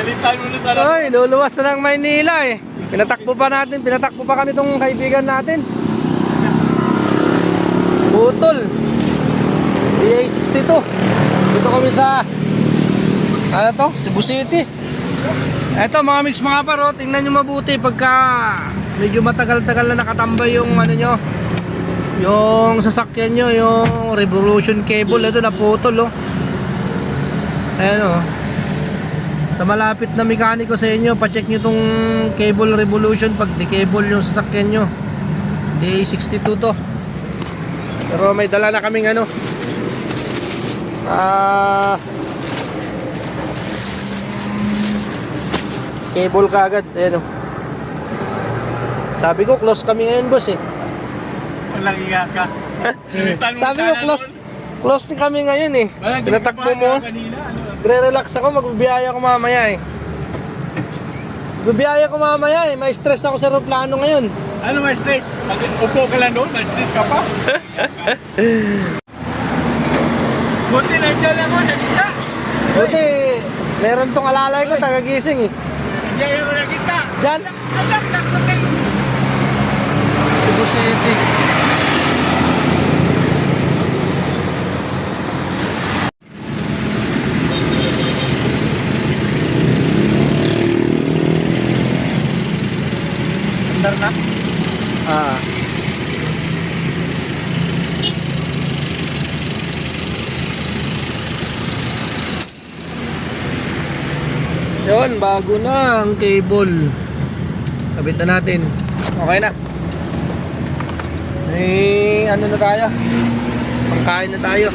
Pinalitan mo sa Ay, luluwas na ng Maynila eh. Pinatakbo pa natin, pinatakbo pa kami tong kaibigan natin. Butol. DA62. Dito kami sa ano to? Cebu City. Eto mga mix mga paro, tingnan nyo mabuti pagka medyo matagal-tagal na nakatambay yung ano nyo yung sasakyan nyo, yung revolution cable, ito naputol oh. Ayan oh. Sa malapit na mekaniko sa inyo, pa-check nyo tong cable revolution pag di-cable yung sasakyan nyo. DA62 to. Pero may dala na kaming ano. Ah... cable kagad. Ayan o. Sabi ko, close kami ngayon, boss eh. Walang iya ka. Sabi ko, close, close kami ngayon eh. Pinatakbo mo. ka Kanina, ano? Gre-relax ako, magbibiyaya ko mamaya eh. Bibiyaya ko mamaya eh, may stress ako sa aeroplano ngayon. Ano may stress? Pag upo ka lang doon, may stress ka pa. Buti nandiyan ako sa gitna. Buti, meron tong alalay ko, tagagising eh. Nandiyan ako sa gitna. Diyan, Anak, nakapatay. Cebu City. Andar na? Ah. Yun, bago na ang cable. Kabit na natin. Okay na. Eh, ano na tayo? Pangkain na tayo.